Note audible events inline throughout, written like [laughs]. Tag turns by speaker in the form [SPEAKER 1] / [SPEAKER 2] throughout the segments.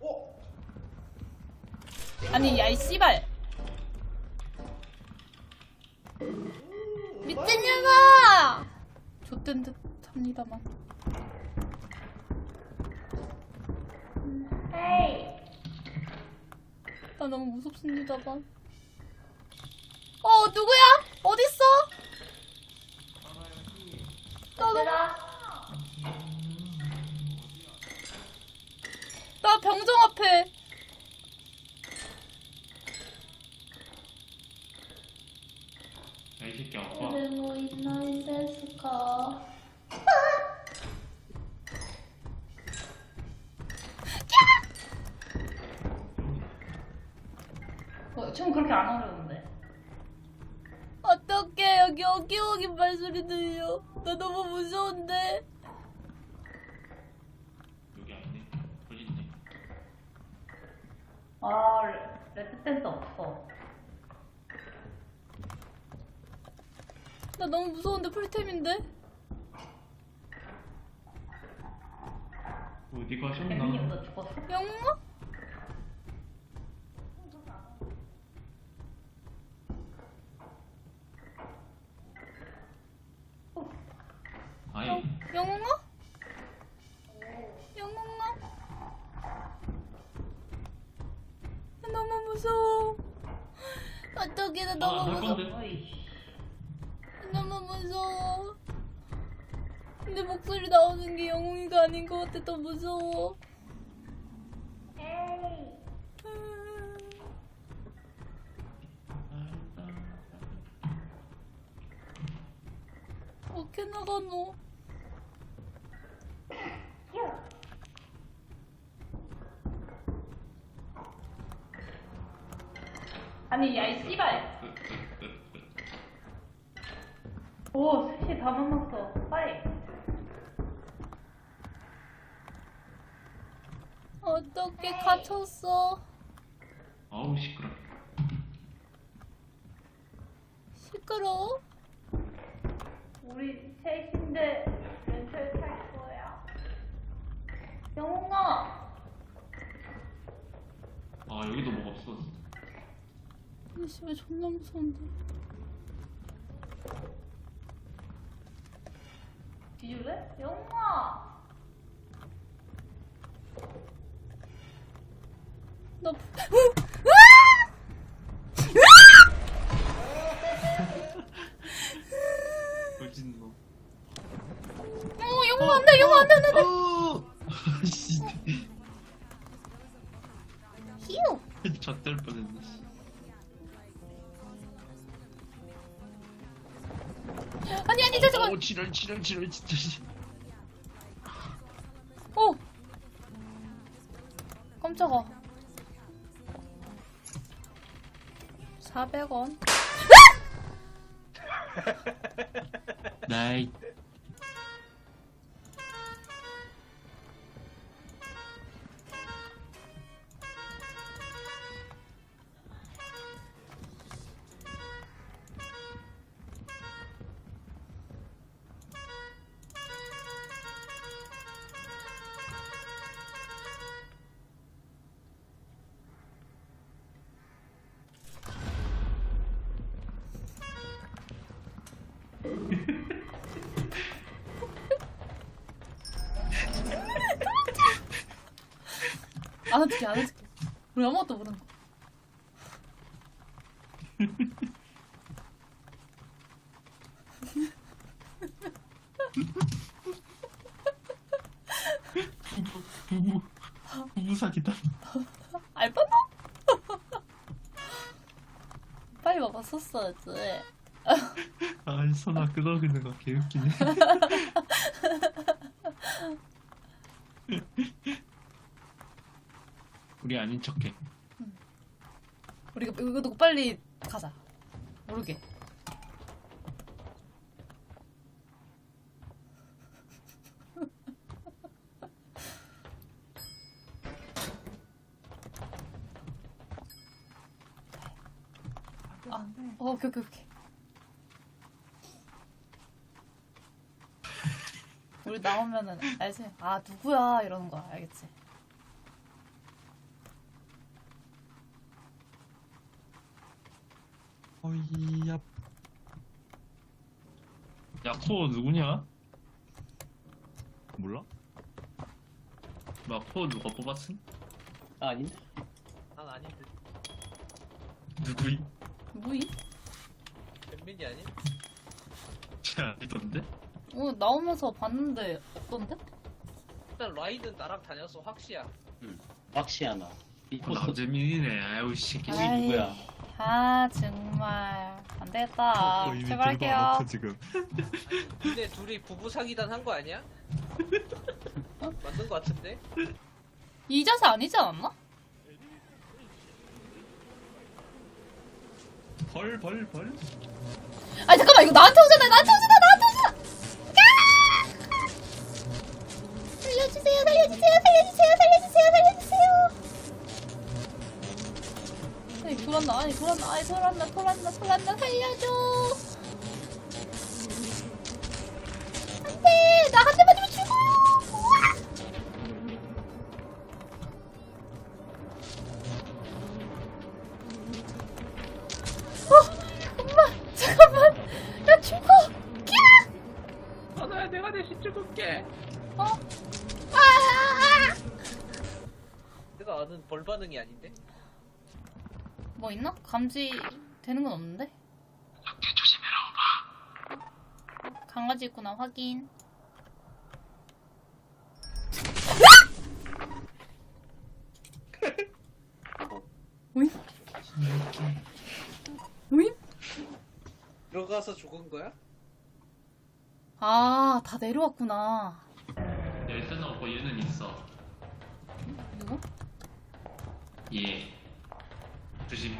[SPEAKER 1] 어? 아니 야이 씨발 미친년아 좆된 듯 합니다만 나 너무 무섭습니다만 어 누구야? 어딨어? 병정 앞에.
[SPEAKER 2] 야이 새끼 아빠
[SPEAKER 3] 뭐 있나 힘들까?
[SPEAKER 1] 어, 전 그렇게 안 하려는데? 어떡해 여기 어기어기 발소리 들려. 나 너무 무서운데?
[SPEAKER 2] 아,
[SPEAKER 1] 레드 센스 없어. 나 너무 무서운데 풀템인데?
[SPEAKER 2] 어디 가 셨나?
[SPEAKER 1] 너 죽었어? 영웅 나
[SPEAKER 2] 아,
[SPEAKER 1] 너무
[SPEAKER 2] 날
[SPEAKER 1] 무서워.
[SPEAKER 2] 건데.
[SPEAKER 1] 너무 무서워. 근데 목소리 나오는 게 영웅이가 아닌 것 같아. 더 무서워. 어떻게 나가노? 아니 야 이 씨발 오 셋이 다 만났어. 빨리. 어떻게 갇혔어?
[SPEAKER 2] 아우, 시끄러.
[SPEAKER 1] 시끄러워? 우리 셋인데 렌탈 탈 거야 영웅아!
[SPEAKER 2] 아, 여기도 뭐가 없어.
[SPEAKER 1] 이 씨발 존나 무서운데 뒤질래? 영웅아 나
[SPEAKER 2] 걸진 너.
[SPEAKER 1] 어, 영웅 안돼 영웅 안돼 안 돼
[SPEAKER 2] 어! 씨.
[SPEAKER 1] 히우
[SPEAKER 2] 젖될 뻔했네. 씨.
[SPEAKER 1] 아니 아니 저 잠깐
[SPEAKER 2] 어, 지랄, 지랄, 지랄, 진짜. 씨.
[SPEAKER 1] 어 깜짝아 400원
[SPEAKER 2] 나이.
[SPEAKER 1] 안 어떡해 안 어떡해 우리 아무것도 모른다
[SPEAKER 2] 부부, 부부 사기다.
[SPEAKER 1] 알바노? 빨리 와봤었어야지
[SPEAKER 2] 아, 손아 끄덕이는 거 개웃기네. [laughs] 우리 아닌 척해.
[SPEAKER 1] 우리가 이거 두고 빨리 가자 모르게 아, 어, 오케이, 오케이, 오케이. 우리 나오면은 알지? 아 누구야 이러는 거야 알겠지?
[SPEAKER 2] 어이야. 야, 코어 누구냐?
[SPEAKER 4] 몰라?
[SPEAKER 2] 막 코어 누가 뽑았음?
[SPEAKER 4] 아, 아닌데?
[SPEAKER 5] 난 아닌데
[SPEAKER 2] 누구이?
[SPEAKER 1] 뭐이?
[SPEAKER 5] 변민이 아니?
[SPEAKER 2] 쟤 아니던데?
[SPEAKER 1] 어 나오면서 봤는데 없던데?
[SPEAKER 5] 일단 라이든 나랑 다녔어 확시야
[SPEAKER 4] 박시아나.
[SPEAKER 2] 어,
[SPEAKER 4] 이거
[SPEAKER 2] 남재민이네. 아유, 이 새끼.
[SPEAKER 4] 이게 누구야?
[SPEAKER 1] 아 정말 안 되겠다.
[SPEAKER 4] 어, 이미
[SPEAKER 1] 출발할게요.
[SPEAKER 4] 들고 와놓고 지금.
[SPEAKER 5] 근데 둘이 부부 사기단 한 거 아니야? [laughs] 맞는 거 같은데?
[SPEAKER 1] 이 자세 아니지 않았나?
[SPEAKER 2] 벌, 벌, 벌.
[SPEAKER 1] 아 잠깐만 이거 나한테 오잖아 나한테 오잖아 나한테 오잖아. 야! 살려주세요 살려주세요 살려주세요 살려주세요 돌았나? 아니 돌았나? 아니 돌았나? 돌았나? 돌았나? 살려줘. 뭐 있나? 감지 되는 건 없는데? 강아지 있구나 확인. 오잉? 오잉?
[SPEAKER 5] 들어가서 죽은 거야?
[SPEAKER 1] 아, 다 내려왔구나.
[SPEAKER 2] 일단 없고 얘는 있어.
[SPEAKER 1] 누구?
[SPEAKER 2] 예. 조심.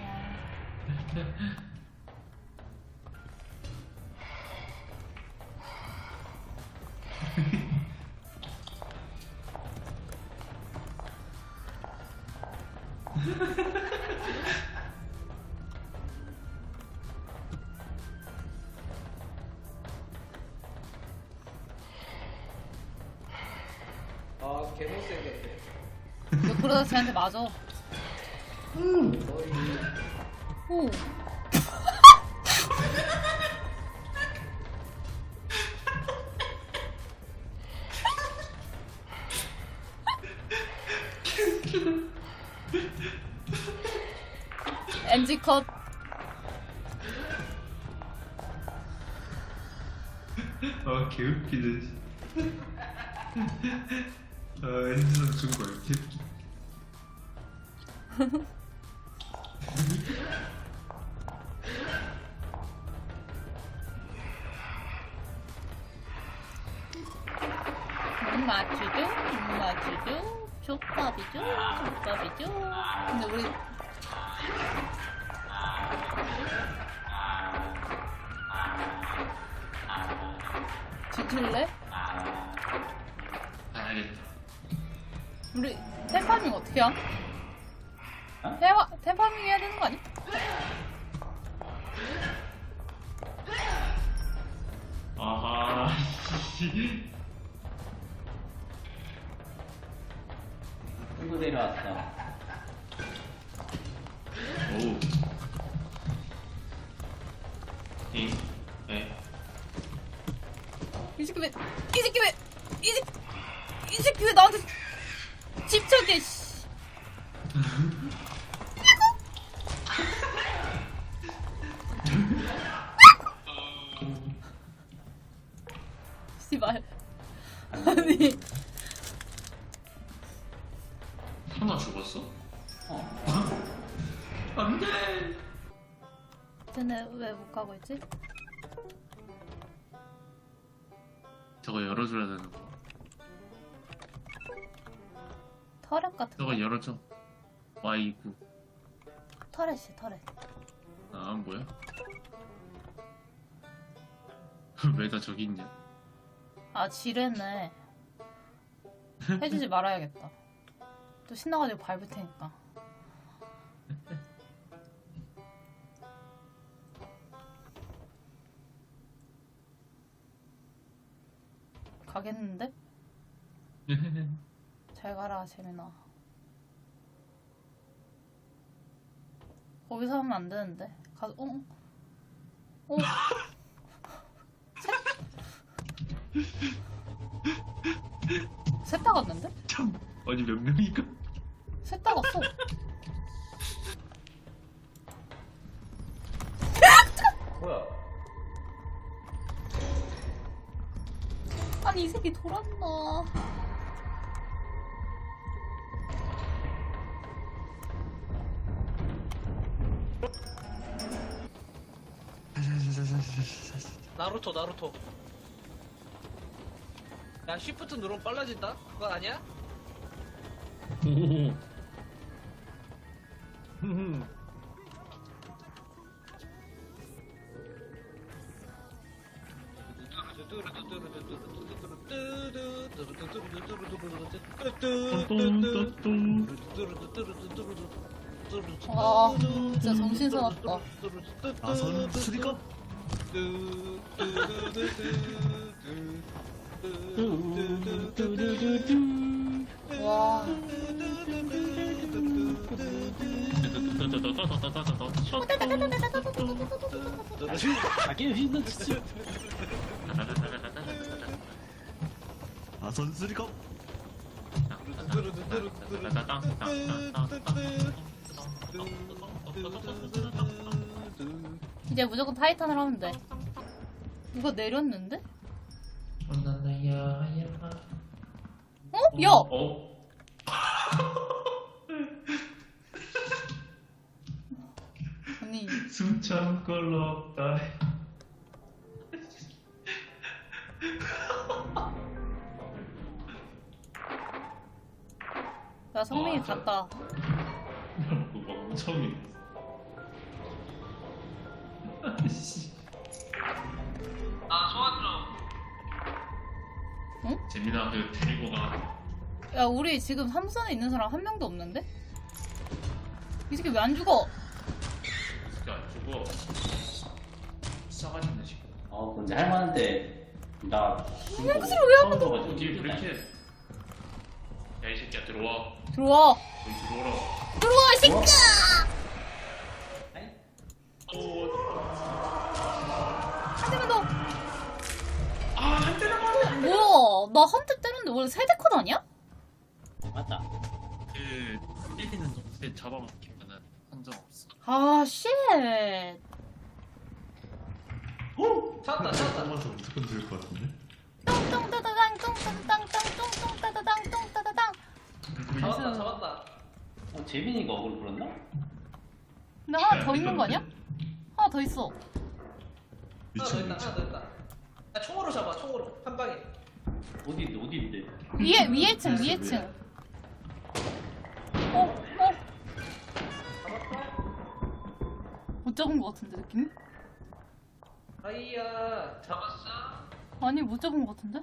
[SPEAKER 5] 아 개못생겼네
[SPEAKER 1] 너 그러다 쟤한테 맞아. 오. [laughs] 엔지 컷.
[SPEAKER 2] 아, 개웃기네. [laughs] 아, 엔지는 준 거야. 개웃기. [laughs]
[SPEAKER 1] 뒤질래?
[SPEAKER 2] 알겠다.
[SPEAKER 1] 우리 템파밍 어떻게 함?
[SPEAKER 4] 어?
[SPEAKER 1] 테파, 템파밍 해야 되는 거 아니?
[SPEAKER 2] 아하, 씨.
[SPEAKER 4] 누구 내려왔어?
[SPEAKER 1] 새끼 왜, 이 새끼 왜, 이 새끼, 이 새끼 왜 나한테 집착해, 씨. [laughs] 씨발. 아니,
[SPEAKER 2] 하나 죽었어?
[SPEAKER 4] 어.
[SPEAKER 2] 안 돼!
[SPEAKER 1] 쟤네 왜 못 가고 있지?
[SPEAKER 2] 저거 열어줘야 되는 거.
[SPEAKER 1] 터렛 같은 거?
[SPEAKER 2] 저거 열어줘. Y9.
[SPEAKER 1] 터렛이 터렛.
[SPEAKER 2] 아, 뭐야? [laughs] 왜 다 저기 있냐?
[SPEAKER 1] 아, 지뢰네. 해주지 말아야겠다. 또 신나가지고 밟을 테니까. 가겠는데? [laughs] 잘 가라 재민아 거기서 하면 안 되는데 가 어? 어? [laughs] 셋다 갔는데?
[SPEAKER 2] 참 아니 몇 명이니까
[SPEAKER 1] 셋다 갔어 아니 이 새끼 돌았나
[SPEAKER 5] 나루토 나루토. 야 쉬프트 누르면 빨라진다? 그거 아니야? [laughs] [laughs]
[SPEAKER 1] 아 진짜 정신 사납다
[SPEAKER 6] 나선 수리검
[SPEAKER 1] 와
[SPEAKER 4] 자기 힘든 짓.
[SPEAKER 6] 나선 수리검
[SPEAKER 1] 이제 무조건 타이탄을 하면 돼 이거 내렸는데? 어? 야!
[SPEAKER 2] 어?
[SPEAKER 1] 아니
[SPEAKER 2] 숨 참 걸로 없다
[SPEAKER 1] 성민이
[SPEAKER 2] 와, 저-
[SPEAKER 1] 갔다.
[SPEAKER 2] 그거 엄청이. 아씨 아 소환으로
[SPEAKER 1] 응?
[SPEAKER 2] 재민아 그 데리고 가.
[SPEAKER 1] 야 우리 지금 삼선에 있는 사람 한 명도 없는데? 이 새끼 왜 안 죽어?
[SPEAKER 2] 진짜 안 죽어. 싸가지 있는 친구
[SPEAKER 4] 어, 근데 할만한데
[SPEAKER 1] 나왜 무슨 왜
[SPEAKER 4] 처음 봐가지고
[SPEAKER 2] 뒤에
[SPEAKER 4] 힘들다.
[SPEAKER 2] 브레이크 야이 새끼야 들어와
[SPEAKER 1] 들어와 들어와 이 새끼야! 한 대만 더! 아한 대만 뭐야 나 한 대 때렸는데 원래 세대 컷 아니야?
[SPEAKER 4] 맞다.
[SPEAKER 2] 그 때리는 동시에 잡아먹히면은 한정 없어
[SPEAKER 1] 아 쉣!
[SPEAKER 5] 찾았다 찾았다.
[SPEAKER 6] 뽑아서 무조건 들을 것 같은데
[SPEAKER 1] 똥똥 따다당 똥똥땅땅 똥똥 따다당 똥 따다당
[SPEAKER 5] 잡았다. 잡았다.
[SPEAKER 4] 어, 재빈이가 억울 부렸나?
[SPEAKER 1] 근데 하나 더 있는 거 아니야? 하나 더 있어
[SPEAKER 5] 하나 더
[SPEAKER 6] 2층
[SPEAKER 5] 있다 하나
[SPEAKER 6] 2층
[SPEAKER 5] 더 있다. 야 총으로 잡아 총으로 한 방에.
[SPEAKER 4] 어디인데, 어디인데?
[SPEAKER 1] 위에 위에 층 위에
[SPEAKER 6] 위에.
[SPEAKER 1] 층 어? 어?
[SPEAKER 5] 잡았다.
[SPEAKER 1] 못 잡은 거 같은데 느낌?
[SPEAKER 5] 아이야 잡았어.
[SPEAKER 1] 아니 못 잡은 거 같은데?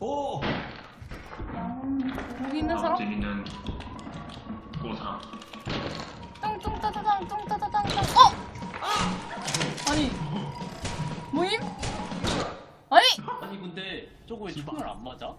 [SPEAKER 6] 오!
[SPEAKER 1] 여기 있는 사람?
[SPEAKER 2] 앞뒤는 고사.
[SPEAKER 1] 뚱뚱따다당 뚱따다당당. 어? 아니 모임? 아니
[SPEAKER 4] 아니 근데 저거 왜 총알 안 맞아?